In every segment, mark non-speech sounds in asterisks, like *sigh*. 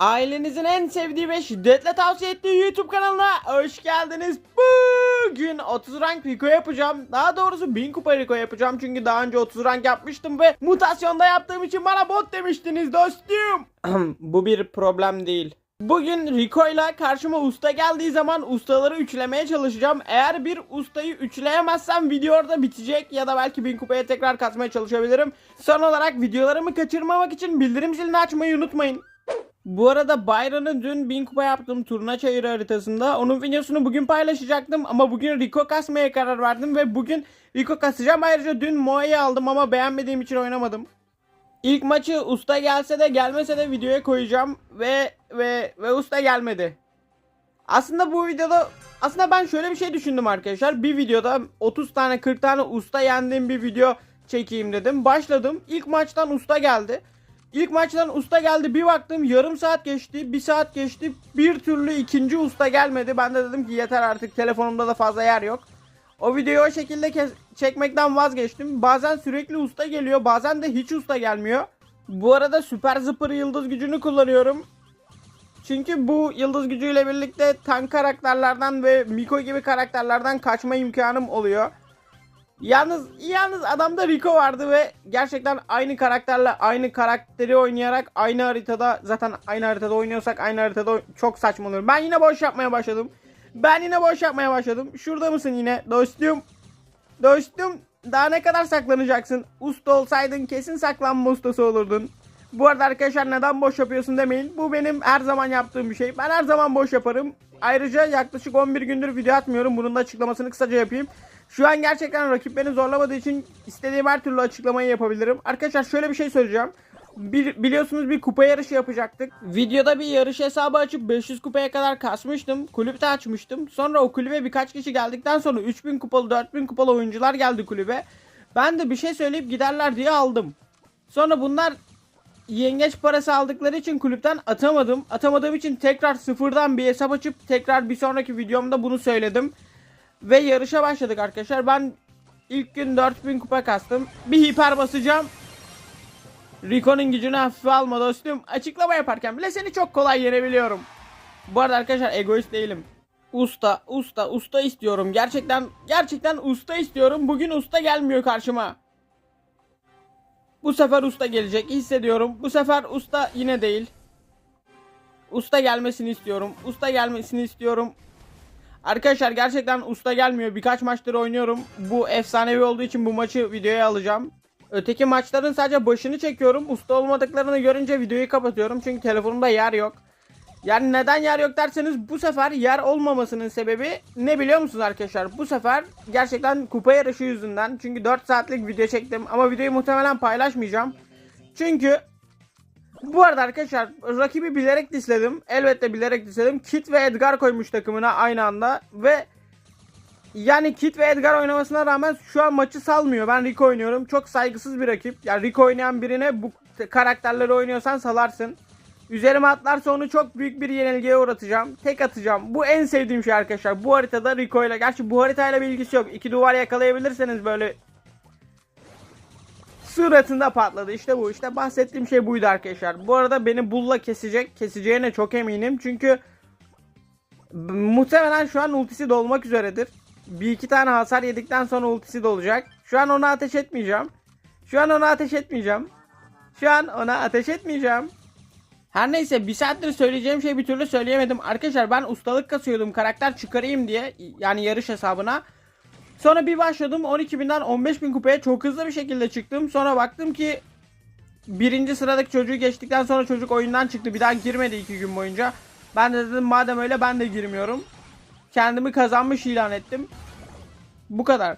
Ailenizin en sevdiği ve şiddetle tavsiye ettiği YouTube kanalına hoş geldiniz. Bugün 30 rank Rico yapacağım. Daha doğrusu 1000 kupa Rico yapacağım. Çünkü daha önce 30 rank yapmıştım ve mutasyonda yaptığım için bana bot demiştiniz dostum. *clears throat* Bu bir problem değil. Bugün Rico ile karşıma usta geldiği zaman ustaları üçlemeye çalışacağım. Eğer bir ustayı üçleyemezsem video orada bitecek ya da belki 1000 kupaya tekrar katmaya çalışabilirim. Son olarak videolarımı kaçırmamak için bildirim zilini açmayı unutmayın. Bu arada Byron'ı dün 1000 kupa yaptım turna çayırı haritasında. Onun videosunu bugün paylaşacaktım ama bugün Rico kasmaya karar verdim ve bugün Rico kasacağım. Ayrıca dün Moe'yi aldım ama beğenmediğim için oynamadım. İlk maçı usta gelse de gelmese de videoya koyacağım ve ve ve usta gelmedi. Aslında bu videoda aslında ben şöyle bir şey düşündüm arkadaşlar. Bir videoda 30 tane 40 tane usta yendiğim bir video çekeyim dedim. Başladım. İlk maçtan usta geldi. İlk maçtan usta geldi. Bir baktım yarım saat geçti. Bir saat geçti. Bir türlü ikinci usta gelmedi. Ben de dedim ki yeter artık telefonumda da fazla yer yok. O videoyu o şekilde çekmekten vazgeçtim. Bazen sürekli usta geliyor. Bazen de hiç usta gelmiyor. Bu arada süper zıpır yıldız gücünü kullanıyorum. Çünkü bu yıldız gücüyle birlikte tank karakterlerden ve Miko gibi karakterlerden kaçma imkanım oluyor. Yalnız yalnız adamda Rico vardı ve gerçekten aynı karakterle aynı karakteri oynayarak aynı haritada zaten aynı haritada oynuyorsak aynı haritada çok saçma olur. Ben yine boş yapmaya başladım. Ben yine boş yapmaya başladım. Şurada mısın yine dostum? Dostum daha ne kadar saklanacaksın? Usta olsaydın kesin saklanma ustası olurdun. Bu arada arkadaşlar neden boş yapıyorsun demeyin. Bu benim her zaman yaptığım bir şey. Ben her zaman boş yaparım. Ayrıca yaklaşık 11 gündür video atmıyorum. Bunun da açıklamasını kısaca yapayım. Şu an gerçekten rakip beni zorlamadığı için istediğim her türlü açıklamayı yapabilirim. Arkadaşlar şöyle bir şey söyleyeceğim. Bir, biliyorsunuz bir kupa yarışı yapacaktık. Videoda bir yarış hesabı açıp 500 kupaya kadar kasmıştım. Kulüpte açmıştım. Sonra o kulübe birkaç kişi geldikten sonra 3000 kupalı 4000 kupalı oyuncular geldi kulübe. Ben de bir şey söyleyip giderler diye aldım. Sonra bunlar yengeç parası aldıkları için kulüpten atamadım. Atamadığım için tekrar sıfırdan bir hesap açıp tekrar bir sonraki videomda bunu söyledim. Ve yarışa başladık arkadaşlar. Ben ilk gün 4000 kupa kastım. Bir hiper basacağım. Rico'nun gücünü hafife alma dostum. Açıklama yaparken bile seni çok kolay yenebiliyorum. Bu arada arkadaşlar egoist değilim. Usta, usta, usta istiyorum. Gerçekten, gerçekten usta istiyorum. Bugün usta gelmiyor karşıma. Bu sefer usta gelecek hissediyorum. Bu sefer usta yine değil. Usta gelmesini istiyorum. Usta gelmesini istiyorum. Arkadaşlar gerçekten usta gelmiyor. Birkaç maçtır oynuyorum. Bu efsanevi olduğu için bu maçı videoya alacağım. Öteki maçların sadece başını çekiyorum. Usta olmadıklarını görünce videoyu kapatıyorum. Çünkü telefonumda yer yok. Yani neden yer yok derseniz bu sefer yer olmamasının sebebi ne biliyor musunuz arkadaşlar? Bu sefer gerçekten kupa yarışı yüzünden. Çünkü 4 saatlik video çektim ama videoyu muhtemelen paylaşmayacağım. Çünkü bu arada arkadaşlar rakibi bilerek disledim. Elbette bilerek disledim. Kit ve Edgar koymuş takımına aynı anda ve yani Kit ve Edgar oynamasına rağmen şu an maçı salmıyor. Ben Rico oynuyorum. Çok saygısız bir rakip. Yani Rico oynayan birine bu karakterleri oynuyorsan salarsın. Üzerime atlarsa onu çok büyük bir yenilgiye uğratacağım. Tek atacağım. Bu en sevdiğim şey arkadaşlar. Bu haritada Rico ile. Gerçi bu haritayla bir ilgisi yok. İki duvar yakalayabilirseniz böyle suratında patladı. İşte bu. İşte bahsettiğim şey buydu arkadaşlar. Bu arada beni bulla kesecek. Keseceğine çok eminim. Çünkü muhtemelen şu an ultisi dolmak üzeredir. Bir iki tane hasar yedikten sonra ultisi dolacak. Şu an ona ateş etmeyeceğim. Şu an ona ateş etmeyeceğim. Şu an ona ateş etmeyeceğim. Her neyse bir saattir söyleyeceğim şey bir türlü söyleyemedim. Arkadaşlar ben ustalık kasıyordum karakter çıkarayım diye. Yani yarış hesabına. Sonra bir başladım 12.000'den 15.000 kupaya çok hızlı bir şekilde çıktım. Sonra baktım ki birinci sıradaki çocuğu geçtikten sonra çocuk oyundan çıktı. Bir daha girmedi iki gün boyunca. Ben de dedim madem öyle ben de girmiyorum. Kendimi kazanmış ilan ettim. Bu kadar.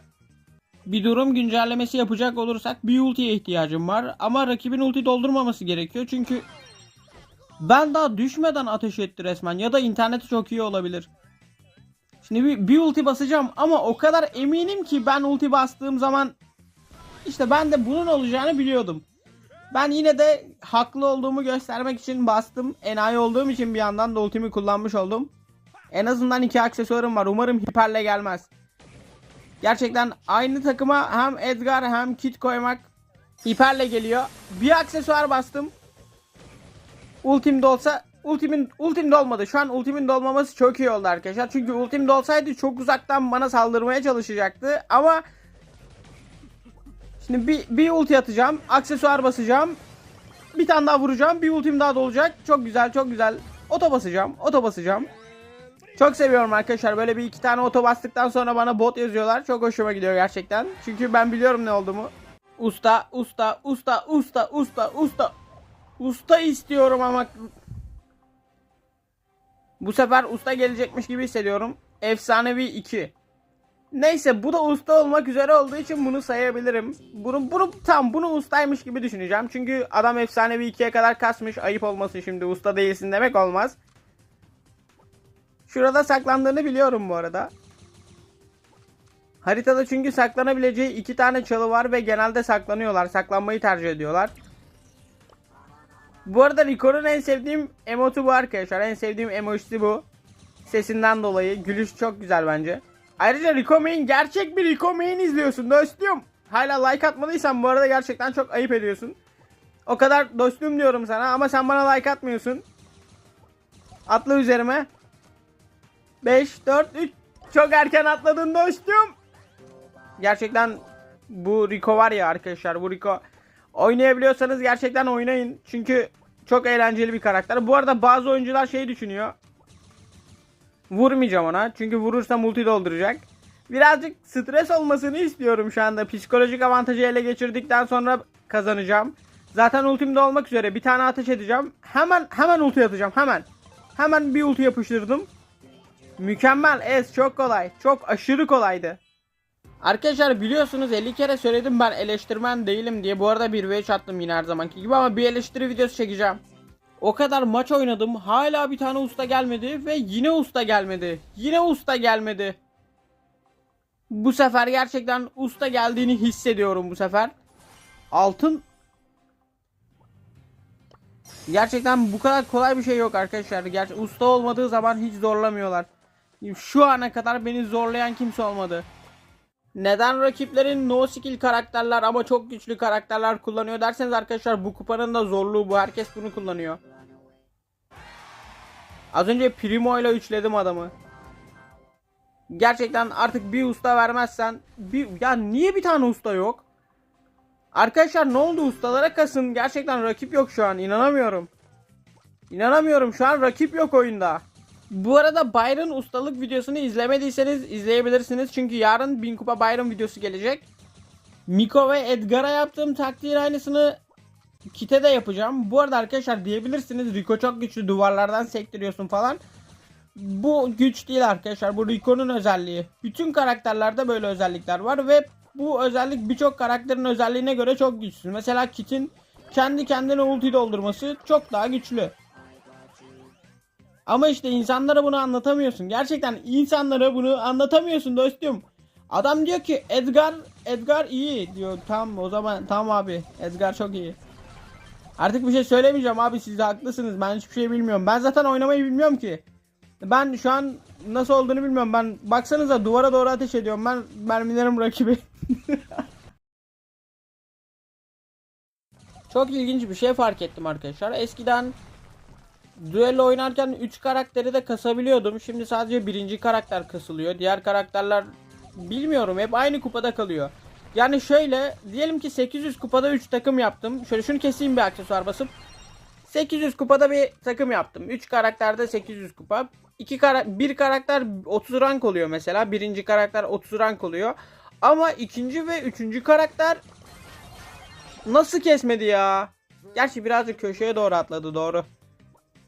Bir durum güncellemesi yapacak olursak bir ultiye ihtiyacım var. Ama rakibin ulti doldurmaması gerekiyor. Çünkü ben daha düşmeden ateş etti resmen. Ya da interneti çok iyi olabilir. Şimdi bir, bir ulti basacağım ama o kadar eminim ki ben ulti bastığım zaman işte ben de bunun olacağını biliyordum. Ben yine de haklı olduğumu göstermek için bastım. Enayi olduğum için bir yandan da ultimi kullanmış oldum. En azından iki aksesuarım var. Umarım hiperle gelmez. Gerçekten aynı takıma hem Edgar hem Kit koymak hiperle geliyor. Bir aksesuar bastım. Ultimde olsa ultimin ultim dolmadı. Şu an ultimin dolmaması çok iyi oldu arkadaşlar. Çünkü ultim dolsaydı çok uzaktan bana saldırmaya çalışacaktı. Ama şimdi bir, bir ulti atacağım. Aksesuar basacağım. Bir tane daha vuracağım. Bir ultim daha dolacak. Çok güzel çok güzel. Oto basacağım. Oto basacağım. Çok seviyorum arkadaşlar. Böyle bir iki tane oto bastıktan sonra bana bot yazıyorlar. Çok hoşuma gidiyor gerçekten. Çünkü ben biliyorum ne olduğumu. Usta, usta, usta, usta, usta, usta. Usta istiyorum ama bu sefer usta gelecekmiş gibi hissediyorum. Efsanevi 2. Neyse bu da usta olmak üzere olduğu için bunu sayabilirim. Bunu, bunu tam bunu ustaymış gibi düşüneceğim. Çünkü adam efsanevi 2'ye kadar kasmış. Ayıp olmasın şimdi usta değilsin demek olmaz. Şurada saklandığını biliyorum bu arada. Haritada çünkü saklanabileceği iki tane çalı var ve genelde saklanıyorlar. Saklanmayı tercih ediyorlar. Bu arada Rico'nun en sevdiğim emotu bu arkadaşlar. En sevdiğim emojisi bu. Sesinden dolayı. Gülüş çok güzel bence. Ayrıca Rico Main gerçek bir Rico Main izliyorsun dostum. Hala like atmadıysan bu arada gerçekten çok ayıp ediyorsun. O kadar dostum diyorum sana ama sen bana like atmıyorsun. Atla üzerime. 5, 4, 3. Çok erken atladın dostum. Gerçekten bu Rico var ya arkadaşlar bu Rico. Oynayabiliyorsanız gerçekten oynayın. Çünkü çok eğlenceli bir karakter. Bu arada bazı oyuncular şey düşünüyor. Vurmayacağım ona. Çünkü vurursa multi dolduracak. Birazcık stres olmasını istiyorum şu anda. Psikolojik avantajı ele geçirdikten sonra kazanacağım. Zaten ultimde olmak üzere. Bir tane ateş edeceğim. Hemen hemen ulti atacağım. Hemen. Hemen bir ulti yapıştırdım. Mükemmel. Es çok kolay. Çok aşırı kolaydı. Arkadaşlar biliyorsunuz 50 kere söyledim ben eleştirmen değilim diye. Bu arada bir v attım yine her zamanki gibi ama bir eleştiri videosu çekeceğim. O kadar maç oynadım. Hala bir tane usta gelmedi ve yine usta gelmedi. Yine usta gelmedi. Bu sefer gerçekten usta geldiğini hissediyorum bu sefer. Altın Gerçekten bu kadar kolay bir şey yok arkadaşlar. Gerçi usta olmadığı zaman hiç zorlamıyorlar. Şu ana kadar beni zorlayan kimse olmadı. Neden rakiplerin no skill karakterler ama çok güçlü karakterler kullanıyor derseniz arkadaşlar bu kupanın da zorluğu bu. Herkes bunu kullanıyor. Az önce Primo ile üçledim adamı. Gerçekten artık bir usta vermezsen bir ya niye bir tane usta yok? Arkadaşlar ne oldu ustalara kasın. Gerçekten rakip yok şu an. inanamıyorum. İnanamıyorum şu an rakip yok oyunda. Bu arada Byron ustalık videosunu izlemediyseniz izleyebilirsiniz. Çünkü yarın 1000 kupa Byron videosu gelecek. Miko ve Edgar'a yaptığım taktiğin aynısını Kite de yapacağım. Bu arada arkadaşlar diyebilirsiniz Rico çok güçlü duvarlardan sektiriyorsun falan. Bu güç değil arkadaşlar. Bu Rico'nun özelliği. Bütün karakterlerde böyle özellikler var ve bu özellik birçok karakterin özelliğine göre çok güçlü. Mesela Kit'in kendi kendine ulti doldurması çok daha güçlü. Ama işte insanlara bunu anlatamıyorsun. Gerçekten insanlara bunu anlatamıyorsun dostum. Adam diyor ki Edgar Edgar iyi diyor. Tamam o zaman tamam abi. Edgar çok iyi. Artık bir şey söylemeyeceğim abi siz de haklısınız. Ben hiçbir şey bilmiyorum. Ben zaten oynamayı bilmiyorum ki. Ben şu an nasıl olduğunu bilmiyorum. Ben baksanıza duvara doğru ateş ediyorum. Ben mermilerim rakibi. *laughs* Çok ilginç bir şey fark ettim arkadaşlar. Eskiden düello oynarken 3 karakteri de kasabiliyordum. Şimdi sadece birinci karakter kasılıyor. Diğer karakterler bilmiyorum hep aynı kupada kalıyor. Yani şöyle diyelim ki 800 kupada 3 takım yaptım. Şöyle şunu keseyim bir aksesuar basıp. 800 kupada bir takım yaptım. 3 karakterde 800 kupa. 2 kara bir karakter 30 rank oluyor mesela. Birinci karakter 30 rank oluyor. Ama ikinci ve üçüncü karakter nasıl kesmedi ya? Gerçi birazcık köşeye doğru atladı doğru.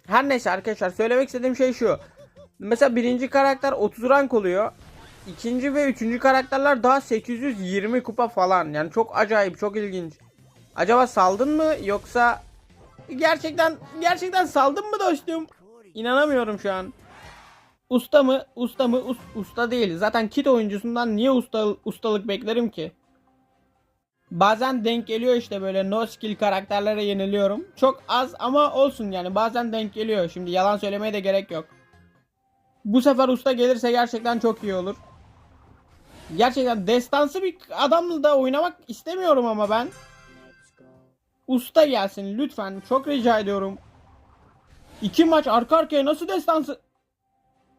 Her neyse arkadaşlar söylemek istediğim şey şu. Mesela birinci karakter 30 rank oluyor. İkinci ve üçüncü karakterler daha 820 kupa falan. Yani çok acayip, çok ilginç. Acaba saldın mı yoksa gerçekten gerçekten saldın mı dostum? İnanamıyorum şu an. Usta mı? Usta mı? Us- usta değil. Zaten kit oyuncusundan niye usta ustalık beklerim ki? Bazen denk geliyor işte böyle no skill karakterlere yeniliyorum. Çok az ama olsun yani bazen denk geliyor. Şimdi yalan söylemeye de gerek yok. Bu sefer usta gelirse gerçekten çok iyi olur. Gerçekten destansı bir adamla da oynamak istemiyorum ama ben. Usta gelsin lütfen çok rica ediyorum. İki maç arka arkaya nasıl destansı?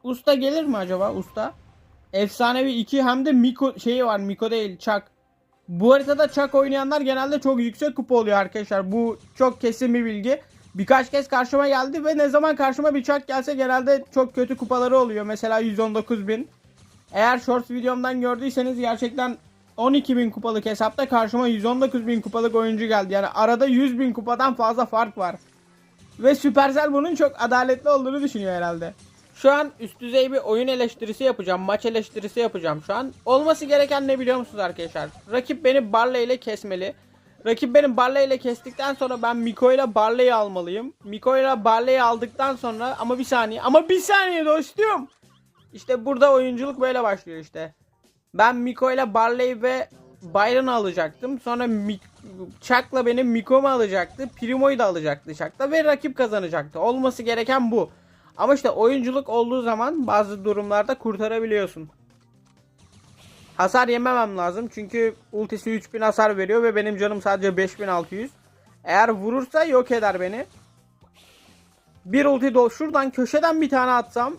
Usta gelir mi acaba usta? Efsanevi 2 hem de Miko şeyi var Miko değil Çak. Bu haritada Çak oynayanlar genelde çok yüksek kupa oluyor arkadaşlar. Bu çok kesin bir bilgi. Birkaç kez karşıma geldi ve ne zaman karşıma bir Çak gelse genelde çok kötü kupaları oluyor. Mesela 119 bin. Eğer shorts videomdan gördüyseniz gerçekten 12 bin kupalık hesapta karşıma 119 bin kupalık oyuncu geldi. Yani arada 100 bin kupadan fazla fark var. Ve Supercell bunun çok adaletli olduğunu düşünüyor herhalde. Şu an üst düzey bir oyun eleştirisi yapacağım. Maç eleştirisi yapacağım şu an. Olması gereken ne biliyor musunuz arkadaşlar? Rakip beni Barley ile kesmeli. Rakip benim Barley ile kestikten sonra ben Miko ile Barley'i almalıyım. Miko ile Barley'i aldıktan sonra ama bir saniye ama bir saniye dostum. İşte burada oyunculuk böyle başlıyor işte. Ben Miko ile Barley ve Byron'ı alacaktım. Sonra Chuck'la benim Miko'mu alacaktı. Primo'yu da alacaktı Chuck'la ve rakip kazanacaktı. Olması gereken bu. Ama işte oyunculuk olduğu zaman bazı durumlarda kurtarabiliyorsun. Hasar yememem lazım çünkü ultisi 3000 hasar veriyor ve benim canım sadece 5600. Eğer vurursa yok eder beni. Bir ulti do şuradan köşeden bir tane atsam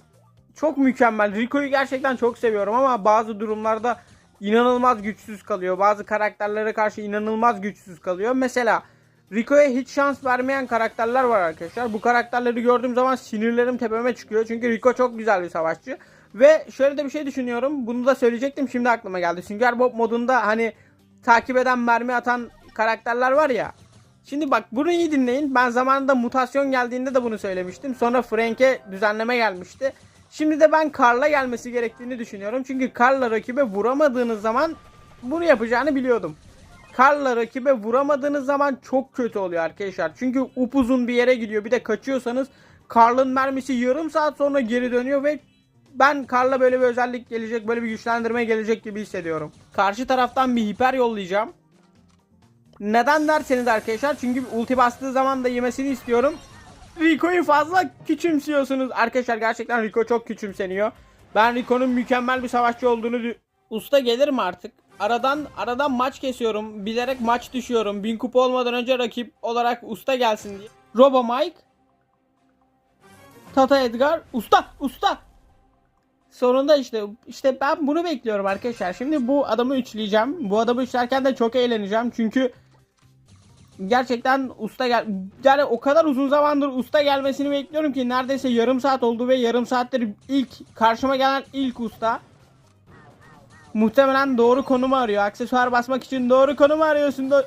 çok mükemmel. Rico'yu gerçekten çok seviyorum ama bazı durumlarda inanılmaz güçsüz kalıyor. Bazı karakterlere karşı inanılmaz güçsüz kalıyor. Mesela Rico'ya hiç şans vermeyen karakterler var arkadaşlar. Bu karakterleri gördüğüm zaman sinirlerim tepeme çıkıyor. Çünkü Rico çok güzel bir savaşçı. Ve şöyle de bir şey düşünüyorum. Bunu da söyleyecektim şimdi aklıma geldi. Sünger Bob modunda hani takip eden mermi atan karakterler var ya. Şimdi bak bunu iyi dinleyin. Ben zamanında mutasyon geldiğinde de bunu söylemiştim. Sonra Frank'e düzenleme gelmişti. Şimdi de ben Karl'a gelmesi gerektiğini düşünüyorum. Çünkü Karl'la rakibe vuramadığınız zaman bunu yapacağını biliyordum. Karl'la rakibe vuramadığınız zaman çok kötü oluyor arkadaşlar. Çünkü upuzun bir yere gidiyor. Bir de kaçıyorsanız Karl'ın mermisi yarım saat sonra geri dönüyor ve ben Karl'a böyle bir özellik gelecek, böyle bir güçlendirme gelecek gibi hissediyorum. Karşı taraftan bir hiper yollayacağım. Neden derseniz arkadaşlar çünkü ulti bastığı zaman da yemesini istiyorum. Rico'yu fazla küçümsüyorsunuz. Arkadaşlar gerçekten Rico çok küçümseniyor. Ben Rico'nun mükemmel bir savaşçı olduğunu Usta gelir mi artık? Aradan aradan maç kesiyorum. Bilerek maç düşüyorum. Bin kupa olmadan önce rakip olarak usta gelsin diye. Robo Mike. Tata Edgar. Usta! Usta! Sonunda işte işte ben bunu bekliyorum arkadaşlar. Şimdi bu adamı üçleyeceğim. Bu adamı üçlerken de çok eğleneceğim. Çünkü gerçekten usta gel yani o kadar uzun zamandır usta gelmesini bekliyorum ki neredeyse yarım saat oldu ve yarım saattir ilk karşıma gelen ilk usta. Muhtemelen doğru konumu arıyor. Aksesuar basmak için doğru konumu arıyorsun da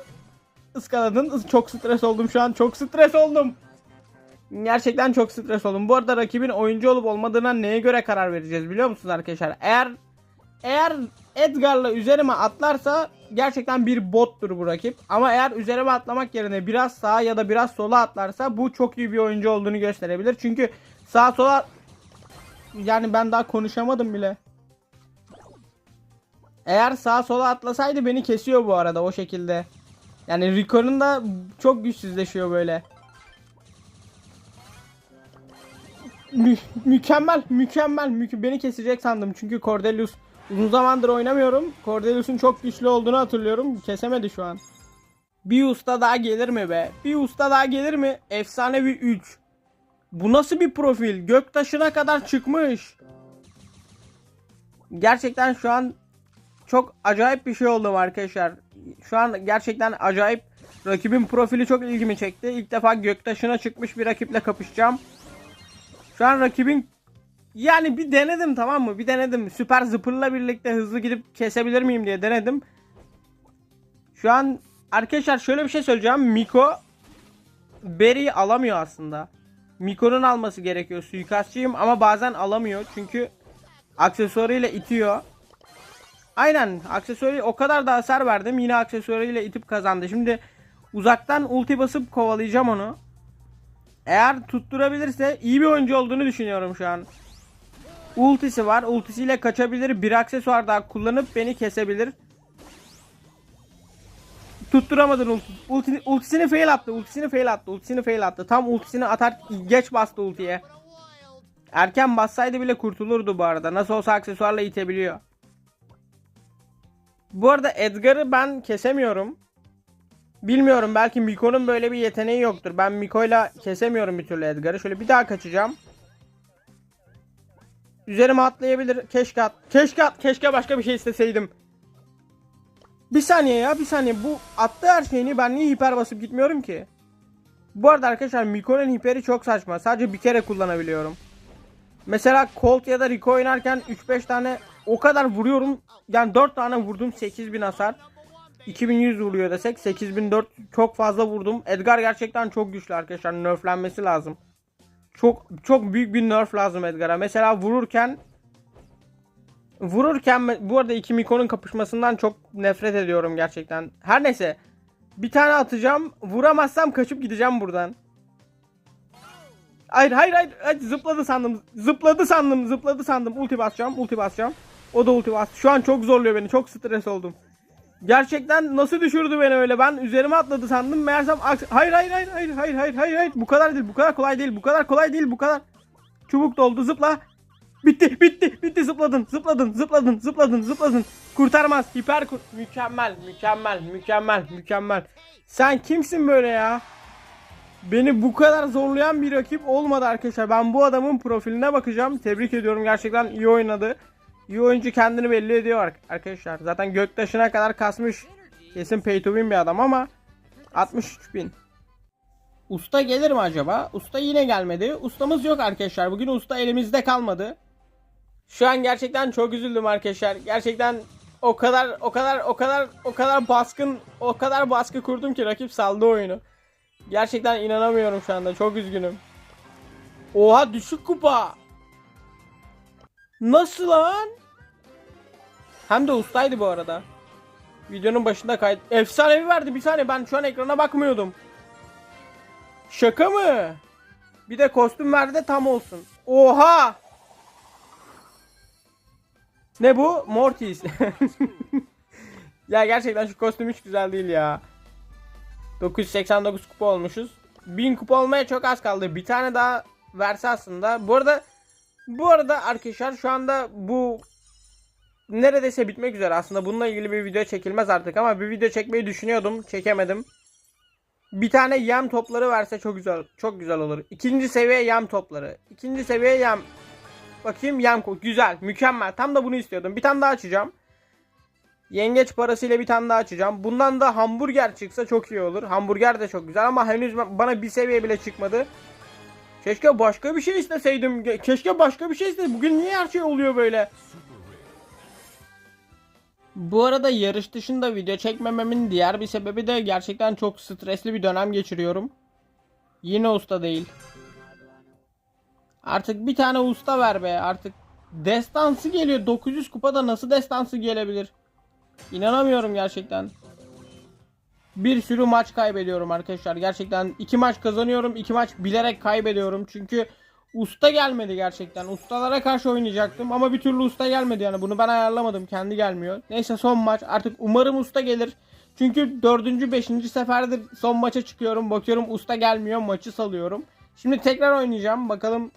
ıskaladın. Çok stres oldum şu an. Çok stres oldum. Gerçekten çok stres oldum. Bu arada rakibin oyuncu olup olmadığına neye göre karar vereceğiz biliyor musunuz arkadaşlar? Eğer eğer Edgar'la üzerime atlarsa gerçekten bir bottur bu rakip. Ama eğer üzerime atlamak yerine biraz sağa ya da biraz sola atlarsa bu çok iyi bir oyuncu olduğunu gösterebilir. Çünkü sağa sola yani ben daha konuşamadım bile. Eğer sağa sola atlasaydı beni kesiyor bu arada o şekilde. Yani Rico'nun da çok güçsüzleşiyor böyle. Mü- mükemmel, mükemmel, mükü beni kesecek sandım çünkü Cordelius uzun zamandır oynamıyorum. Cordelius'un çok güçlü olduğunu hatırlıyorum. Kesemedi şu an. Bir usta daha gelir mi be? Bir usta daha gelir mi? Efsane bir 3. Bu nasıl bir profil? Göktaşına kadar çıkmış. Gerçekten şu an çok acayip bir şey oldu arkadaşlar. Şu an gerçekten acayip rakibin profili çok ilgimi çekti. İlk defa göktaşına çıkmış bir rakiple kapışacağım. Şu an rakibin yani bir denedim tamam mı? Bir denedim. Süper zıpırla birlikte hızlı gidip kesebilir miyim diye denedim. Şu an arkadaşlar şöyle bir şey söyleyeceğim. Miko Berry'i alamıyor aslında. Miko'nun alması gerekiyor. Suikastçıyım ama bazen alamıyor. Çünkü aksesuarıyla itiyor. Aynen aksesuarı o kadar da hasar verdim. Yine aksesuarıyla itip kazandı. Şimdi uzaktan ulti basıp kovalayacağım onu. Eğer tutturabilirse iyi bir oyuncu olduğunu düşünüyorum şu an. Ultisi var. Ultisiyle kaçabilir. Bir aksesuar daha kullanıp beni kesebilir. Tutturamadın ulti. ulti ultisini fail attı. Ultisini fail attı. Ultisini fail attı. Tam ultisini atar geç bastı ultiye. Erken bassaydı bile kurtulurdu bu arada. Nasıl olsa aksesuarla itebiliyor. Bu arada Edgar'ı ben kesemiyorum. Bilmiyorum belki Miko'nun böyle bir yeteneği yoktur. Ben Miko'yla kesemiyorum bir türlü Edgar'ı. Şöyle bir daha kaçacağım. Üzerime atlayabilir. Keşke at. Keşke at. Keşke başka bir şey isteseydim. Bir saniye ya bir saniye. Bu attı her şeyini ben niye hiper basıp gitmiyorum ki? Bu arada arkadaşlar Miko'nun hiperi çok saçma. Sadece bir kere kullanabiliyorum. Mesela Colt ya da Rico oynarken 3-5 tane o kadar vuruyorum. Yani 4 tane vurdum 8000 hasar. 2100 vuruyor desek 8004 çok fazla vurdum. Edgar gerçekten çok güçlü arkadaşlar. Nerflenmesi lazım. Çok çok büyük bir nerf lazım Edgar'a. Mesela vururken vururken bu arada iki Miko'nun kapışmasından çok nefret ediyorum gerçekten. Her neyse. Bir tane atacağım. Vuramazsam kaçıp gideceğim buradan. Hayır hayır hayır, zıpladı sandım. Zıpladı sandım. Zıpladı sandım. Ulti basacağım. Ulti basacağım. O da ulti bastı. Şu an çok zorluyor beni. Çok stres oldum. Gerçekten nasıl düşürdü beni öyle? Ben üzerime atladı sandım. Meğersem hayır hayır hayır hayır hayır hayır hayır hayır bu kadar değil. Bu kadar kolay değil. Bu kadar kolay değil. Bu kadar. Çubuk doldu. Zıpla. Bitti bitti bitti zıpladın zıpladın zıpladın zıpladın zıpladın kurtarmaz hiper kur mükemmel mükemmel mükemmel mükemmel sen kimsin böyle ya beni bu kadar zorlayan bir rakip olmadı arkadaşlar ben bu adamın profiline bakacağım tebrik ediyorum gerçekten iyi oynadı iyi oyuncu kendini belli ediyor ar- arkadaşlar zaten göktaşına kadar kasmış kesin pay to win bir adam ama 63 bin Usta gelir mi acaba? Usta yine gelmedi. Ustamız yok arkadaşlar. Bugün usta elimizde kalmadı. Şu an gerçekten çok üzüldüm arkadaşlar. Gerçekten o kadar o kadar o kadar o kadar baskın o kadar baskı kurdum ki rakip saldı oyunu. Gerçekten inanamıyorum şu anda. Çok üzgünüm. Oha düşük kupa. Nasıl lan? Hem de ustaydı bu arada. Videonun başında kayıt. Efsanevi verdi bir saniye ben şu an ekrana bakmıyordum. Şaka mı? Bir de kostüm verdi de tam olsun. Oha! Ne bu? Mortis. *laughs* ya gerçekten şu kostüm hiç güzel değil ya. 989 kupa olmuşuz. 1000 kupa olmaya çok az kaldı. Bir tane daha verse aslında. Bu arada bu arada arkadaşlar şu anda bu neredeyse bitmek üzere. Aslında bununla ilgili bir video çekilmez artık ama bir video çekmeyi düşünüyordum. Çekemedim. Bir tane yem topları verse çok güzel çok güzel olur. İkinci seviye yem topları. İkinci seviye yem Bakayım yem güzel mükemmel tam da bunu istiyordum bir tane daha açacağım Yengeç parasıyla bir tane daha açacağım Bundan da hamburger çıksa çok iyi olur Hamburger de çok güzel ama henüz ba- bana bir seviye bile çıkmadı Keşke başka bir şey isteseydim Keşke başka bir şey isteseydim Bugün niye her şey oluyor böyle bu arada yarış dışında video çekmememin diğer bir sebebi de gerçekten çok stresli bir dönem geçiriyorum. Yine usta değil. Artık bir tane usta ver be artık. Destansı geliyor. 900 kupada nasıl destansı gelebilir? İnanamıyorum gerçekten. Bir sürü maç kaybediyorum arkadaşlar. Gerçekten iki maç kazanıyorum. iki maç bilerek kaybediyorum. Çünkü usta gelmedi gerçekten. Ustalara karşı oynayacaktım ama bir türlü usta gelmedi yani. Bunu ben ayarlamadım. Kendi gelmiyor. Neyse son maç. Artık umarım usta gelir. Çünkü dördüncü, beşinci seferdir son maça çıkıyorum. Bakıyorum usta gelmiyor. Maçı salıyorum. Şimdi tekrar oynayacağım. Bakalım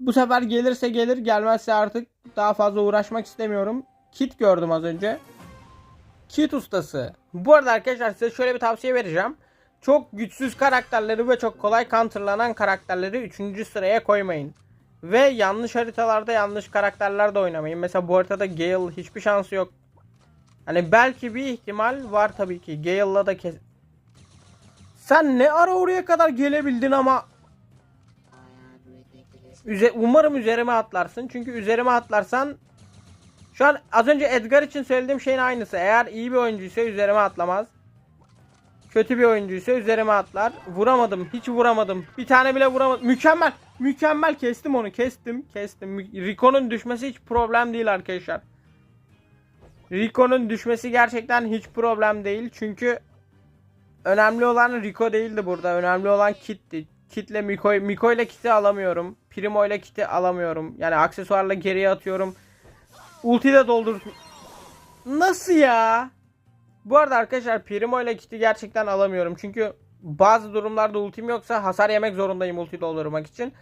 bu sefer gelirse gelir. Gelmezse artık daha fazla uğraşmak istemiyorum. Kit gördüm az önce. Kit ustası. Bu arada arkadaşlar size şöyle bir tavsiye vereceğim. Çok güçsüz karakterleri ve çok kolay counterlanan karakterleri 3. sıraya koymayın. Ve yanlış haritalarda yanlış karakterlerde oynamayın. Mesela bu haritada Gale hiçbir şansı yok. Hani belki bir ihtimal var tabii ki. Gale'la da kes... Sen ne ara oraya kadar gelebildin ama... Üze Umarım üzerime atlarsın. Çünkü üzerime atlarsan... Şu an az önce Edgar için söylediğim şeyin aynısı. Eğer iyi bir oyuncuysa üzerime atlamaz. Kötü bir oyuncuysa üzerime atlar. Vuramadım. Hiç vuramadım. Bir tane bile vuramadım. Mükemmel. Mükemmel kestim onu. Kestim. Kestim. Rico'nun düşmesi hiç problem değil arkadaşlar. Rico'nun düşmesi gerçekten hiç problem değil. Çünkü önemli olan Rico değildi burada. Önemli olan Kit'ti. Kit'le Miko, Miko Kit'i alamıyorum. Primo ile Kit'i alamıyorum. Yani aksesuarla geriye atıyorum. Ulti de doldur. Nasıl ya? Bu arada arkadaşlar Primo ile Kit'i gerçekten alamıyorum. Çünkü bazı durumlarda ultim yoksa hasar yemek zorundayım ulti doldurmak için.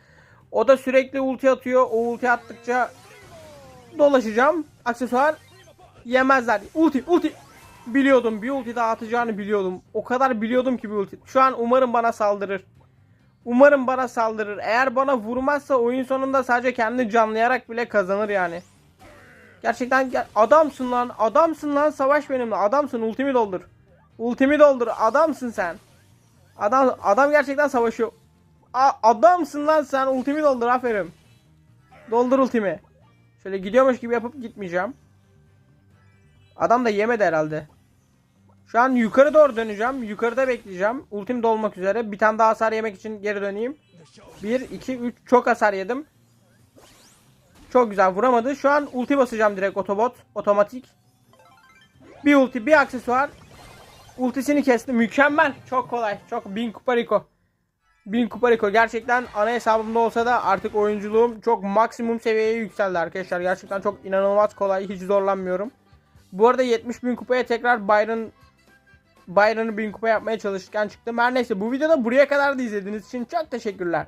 O da sürekli ulti atıyor. O ulti attıkça dolaşacağım. Aksesuar yemezler. Ulti ulti. Biliyordum bir ulti daha atacağını biliyordum. O kadar biliyordum ki bir ulti. Şu an umarım bana saldırır. Umarım bana saldırır. Eğer bana vurmazsa oyun sonunda sadece kendini canlayarak bile kazanır yani. Gerçekten ger- adamsın lan. Adamsın lan. Savaş benimle. Adamsın. Ultimi doldur. Ultimi doldur. Adamsın sen. Adam adam gerçekten savaşıyor. A- adamsın lan sen. Ultimi doldur. Aferin. Doldur ultimi. Şöyle gidiyormuş gibi yapıp gitmeyeceğim. Adam da yemedi herhalde. Şu an yukarı doğru döneceğim. Yukarıda bekleyeceğim. Ultim dolmak üzere. Bir tane daha hasar yemek için geri döneyim. 1, 2, 3. Çok hasar yedim. Çok güzel vuramadı. Şu an ulti basacağım direkt otobot. Otomatik. Bir ulti bir aksesuar. Ultisini kesti. Mükemmel. Çok kolay. Çok bin kupa Rico. Bin kupa Rico. Gerçekten ana hesabımda olsa da artık oyunculuğum çok maksimum seviyeye yükseldi arkadaşlar. Gerçekten çok inanılmaz kolay. Hiç zorlanmıyorum. Bu arada 70 bin kupaya tekrar Byron Byron'ı bin kupa yapmaya çalışırken çıktım. Her neyse bu videoda buraya kadar da izlediğiniz için çok teşekkürler.